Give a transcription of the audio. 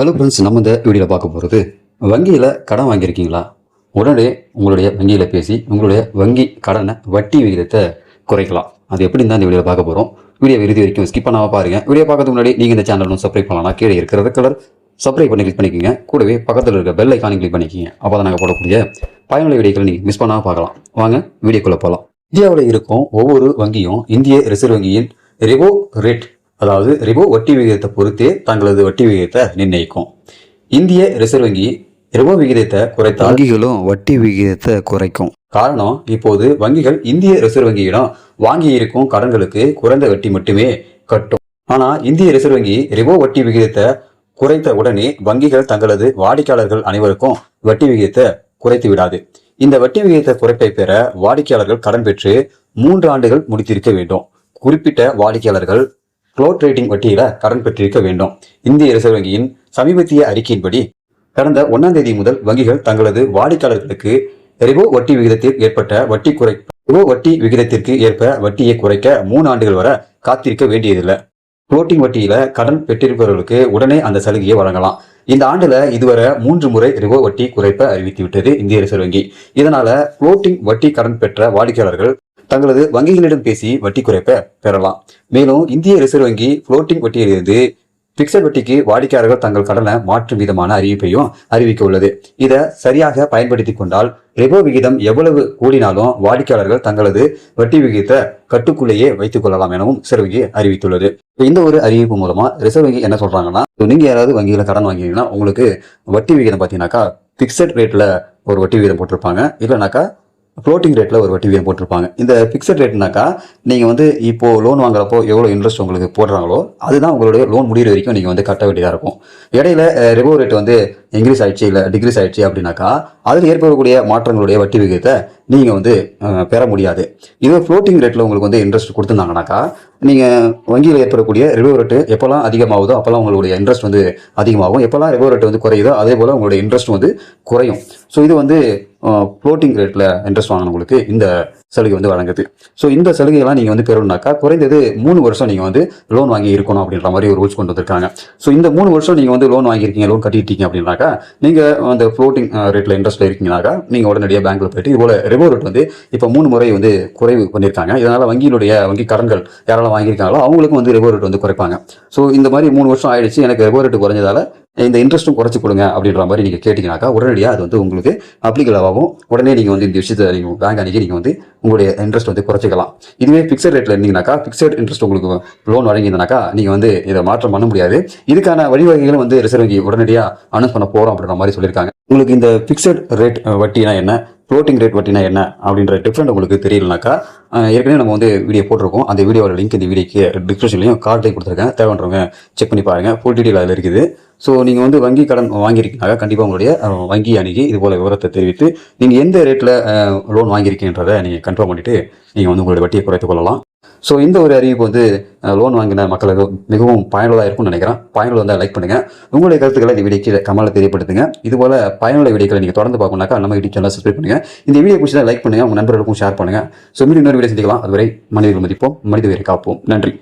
Hello friends நம்ம இந்த வீடியோவில் பார்க்க போகிறது வங்கியில் கடன் வாங்கியிருக்கீங்களா? உடனே உங்களுடைய வங்கியில் பேசி உங்களுடைய வங்கி கடனை வட்டி விகிதத்தை குறைக்கலாம். அது எப்படி தான் இந்த வீடியோவில் பார்க்க போகிறோம் வீடியோ இறுதி வரைக்கும் ஸ்கிப் பண்ணாமல் பாருங்கள் வீடியோ பார்க்கறதுக்கு முன்னாடி நீங்கள் இந்த சேனலும் சப்ஸ்கிரைப் பண்ணலாம் கீழே இருக்கிற கலர் சப்ஸ்கிரைப் பண்ணி கிளிக் பண்ணிக்கோங்க. கூடவே பக்கத்தில் இருக்க பெல் ஐக்கானை கிளிக் பண்ணிக்கோங்க. அப்போ தான் நாங்கள் போடக்கூடிய பயனுள்ள வீடியோக்களை நீங்கள் மிஸ் பண்ணாமல் பார்க்கலாம். வாங்க வீடியோக்குள்ளே போகலாம் இந்தியாவில் இருக்கும் ஒவ்வொரு வங்கியும் இந்திய ரிசர்வ் வங்கியின் ரிவோ ரேட் அதாவது ரிவோ வட்டி விகிதத்தை பொறுத்தே தங்களது வட்டி விகிதத்தை நிர்ணயிக்கும். இந்திய ரிசர்வ் வங்கி ரிவோ விகிதத்தை குறைத்தால் வங்கிகளும் வட்டி விகிதத்தை குறைக்கும். காரணம் இப்போது வங்கிகள் இந்திய ரிசர்வ் வங்கியிடம் வாங்கி இருக்கும் கடன்களுக்கு குறைந்த வட்டி மட்டுமே கட்டும். ஆனா இந்திய ரிசர்வ் வங்கி ரிவோ வட்டி விகிதத்தை குறைத்த உடனே வங்கிகள் தங்களது வாடிக்கையாளர்கள் அனைவருக்கும் வட்டி விகிதத்தை குறைத்து விடாது. இந்த வட்டி விகிதத்தை குறைப்பை பெற வாடிக்கையாளர்கள் கடன் பெற்று மூன்று ஆண்டுகள் முடித்திருக்க வேண்டும். குறிப்பிட்ட வாடிக்கையாளர்கள் ஃப்ளோட் ரேட்டிங் வட்டியில கடன் பெற்றிருக்க வேண்டும். இந்திய ரிசர்வ் வங்கியின் சமீபத்திய அறிக்கையின்படி கடந்த ஒன்னாம் தேதி முதல் வங்கிகள் தங்களது வாடிக்கையாளர்களுக்கு ரிவோ வட்டி விகிதத்தில் ஏற்பட்ட வட்டி குறை ரிவோ வட்டி விகிதத்திற்கு ஏற்ப வட்டியை குறைக்க மூணு ஆண்டுகள் வரை காத்திருக்க வேண்டியதில்லை. புளோட்டிங் வட்டியில கடன் பெற்றிருப்பவர்களுக்கு உடனே அந்த சலுகையை வழங்கலாம். இந்த ஆண்டுல இதுவரை மூன்று முறை ரிவோ வட்டி குறைப்ப அறிவித்து விட்டது இந்திய ரிசர்வ் வங்கி. இதனால புளோட்டிங் வட்டி கடன் பெற்ற வாடிக்கையாளர்கள் தங்களது வங்கிகளிடம் பேசி வட்டி குறைப்பை பெறலாம். மேலும் இந்திய ரிசர்வ் வங்கி புளோட்டிங் வட்டியிலிருந்து பிக்சட் வட்டிக்கு வாடிக்கையாளர்கள் தங்கள் கடனை மாற்றும் விதமான அறிவிப்பையும் அறிவிக்க உள்ளது. இதை சரியாக பயன்படுத்தி கொண்டால் ரெபோ விகிதம் எவ்வளவு கூடினாலும் வாடிக்கையாளர்கள் தங்களது வட்டி விகிதத்தை கட்டுக்குள்ளேயே வைத்துக் கொள்ளலாம் எனவும் ரிசர்வ் வங்கி அறிவித்துள்ளது. இந்த ஒரு அறிவிப்பு மூலமா ரிசர்வ் வங்கி என்ன சொல்றாங்கன்னா நீங்க யாராவது வங்கியில கடன் வாங்கினீங்கன்னா உங்களுக்கு வட்டி விகிதம் பாத்தீங்கன்னாக்கா பிக்சட் ரேட்ல ஒரு வட்டி விகிதம் போட்டிருப்பாங்க. இல்லைனாக்கா ஃப்ளோட்டிங் ரேட்டில் ஒரு வட்டி விகிதம் போட்டிருப்பாங்க. இந்த ஃபிக்ஸட் ரேட்னாக்கா நீங்கள் வந்து இப்போ லோன் வாங்குறப்போ எவ்வளோ இன்ட்ரெஸ்ட் உங்களுக்கு போடுறாங்களோ அதுதான் உங்களுடைய லோன் முடிகிற வரைக்கும் நீங்கள் வந்து கட்ட வேண்டியதாக இருக்கும். இடையில ரெபோ ரேட் வந்து இன்க்ரீஸ் ஆயிடுச்சு இல்லை டிக்ரீஸ் ஆயிடுச்சு அப்படின்னாக்கா அதில் ஏற்படக்கூடிய மாற்றங்களுடைய வட்டி விகிதத்தை நீங்கள் வந்து பெற முடியாது. இதுவே ஃப்ளோட்டிங் ரேட்டில் உங்களுக்கு வந்து இன்ட்ரெஸ்ட் கொடுத்துருந்தாங்கனாக்கா நீங்கள் வங்கியில் ஏற்படக்கூடிய ரிவோ ரேட்டு எப்போல்லாம் அதிகமாகுதோ அப்போல்லாம் உங்களுடைய இன்ட்ரெஸ்ட் வந்து அதிகமாகும். எப்போல்லாம் ரிவோ ரேட் வந்து குறையுதோ அதே போல் உங்களுடைய இன்ட்ரெஸ்ட் வந்து குறையும். ஸோ இது வந்து ஃப்ளோட்டிங் ரேட்டில் இன்ட்ரெஸ்ட் வாங்கினவங்களுக்கு இந்த சலுகை வந்து வழங்குது. ஸோ இந்த சலுகையெல்லாம் நீங்கள் வந்து பெறணும்னாக்கா குறைந்தது மூணு வருஷம் நீங்கள் வந்து லோன் வாங்கி இருக்கணும் அப்படின்ற மாதிரி ஒரு ரூல்ஸ் கொண்டு வந்திருக்காங்க. ஸோ இந்த மூணு வருஷம் நீங்கள் வந்து லோன் வாங்கியிருக்கீங்க லோன் கட்டிட்டீங்க அப்படின்னாக்கா நீங்கள் அந்த ஃப்ளோட்டிங் ரேட்டில் இன்ட்ரெஸ்ட் இருக்கீங்கனாக்கா நீங்கள் உடனடியாக பேங்க்கில் போயிட்டு இதுபோல் ரெபோ ரேட் வந்து இப்போ மூணு முறை வந்து குறைவு பண்ணியிருக்காங்க. இதனால் வங்கியினுடைய வங்கி கடன்கள் யாரெல்லாம் வாங்கியிருக்காங்களோ அவங்களுக்கும் வந்து ரெபோ ரேட் வந்து குறைப்பாங்க. ஸோ இந்த மாதிரி மூணு வருஷம் ஆயிடுச்சு. எனக்கு ரெபோ ரேட் குறைஞ்சதால இந்த இன்ட்ரெஸ்ட்டும் குறைச்சி கொடுங்க அப்படின்ற மாதிரி நீங்கள் கேட்டிங்கனாக்கா உடனடியாக அது வந்து உங்களுக்கு அப்ளிகலாகவும் ஆகும் உடனே நீங்கள் வந்து இந்த விஷயத்தை நீங்கள் பேங்க் அன்றைக்கி நீங்கள் வந்து உங்களுடைய இன்ட்ரெஸ்ட் வந்து குறைச்சிக்கலாம். இதுவே ஃபிக்ஸட் ரேட்டில் இருந்தீங்கன்னாக்கா ஃபிக்ஸட் இன்ட்ரெஸ்ட் உங்களுக்கு லோன் வழங்கியிருந்தனாக்கா நீங்கள் வந்து இதை மாற்றம் பண்ண முடியாது. இதுக்கான வழிவகைகளும் வந்து ரிசர்வ் வங்கி உடனடியாக அனௌன்ஸ் பண்ண போகிறோம் அப்படின்ற மாதிரி சொல்லியிருக்காங்க. உங்களுக்கு இந்த ஃபிக்ஸட் ரேட் வட்டினா என்ன? ஃப்ளோட்டிங் ரேட் வட்டினா என்ன அப்படின்ற டிஃப்ரெண்ட் உங்களுக்கு தெரியலனாக்கா ஏற்கனவே நம்ம வந்து வீடியோ போட்டிருக்கோம். அந்த வீடியோட லிங்க் இந்த வீடியோக்கு டிஸ்கிரிப்ஷன்லையும் கார்ட்லையும் கொடுத்துருக்கேன். தேவைன்றவங்க செக் பண்ணி பாருங்கள் ஃபுல் டீட்டெயில் அதில் இருக்குது. ஸோ நீங்கள் வந்து வங்கி கடன் வாங்கியிருக்கீங்க கண்டிப்பாக உங்களுடைய வங்கி அணுகி இது போல விவரத்தை தெரிவித்து நீங்கள் எந்த ரேட்டில் லோன் வாங்கியிருக்கீன்றதை நீங்கள் கன்ஃபார்ம் பண்ணிவிட்டு நீங்கள் வந்து உங்களுடைய வட்டியை குறைத்துக் கொள்ளலாம். ஸோ இந்த ஒரு அறிவிப்பு வந்து லோன் வாங்கின மக்களுக்கு மிகவும் பயனுள்ளதாக இருக்கும்னு நினைக்கிறேன். பயனுள்ள வந்து லைக் பண்ணுங்க. உங்களுடைய கருத்துக்களை இந்த வீடியோக்கு கமலை தெரியப்படுத்துங்க. இதுபோல பயனுள்ள வீடியோக்களை நீங்கள் தொடர்ந்து பார்க்கணும்னாக்கா நம்ம யூடியூப் சேனல் சப்ஸ்கிரைப் பண்ணுங்கள் இந்த வீடியோ பிடிச்சதை லைக் பண்ணுங்கள் உங்கள் நண்பர்களுக்கும் ஷேர் பண்ணுங்கள் ஸோ மீண்டும் இன்னொரு வீடியோ சந்திக்கலாம். அதுவரை மனிதர்கள் மதிப்போம் மனித உயிரை காப்போம். நன்றி.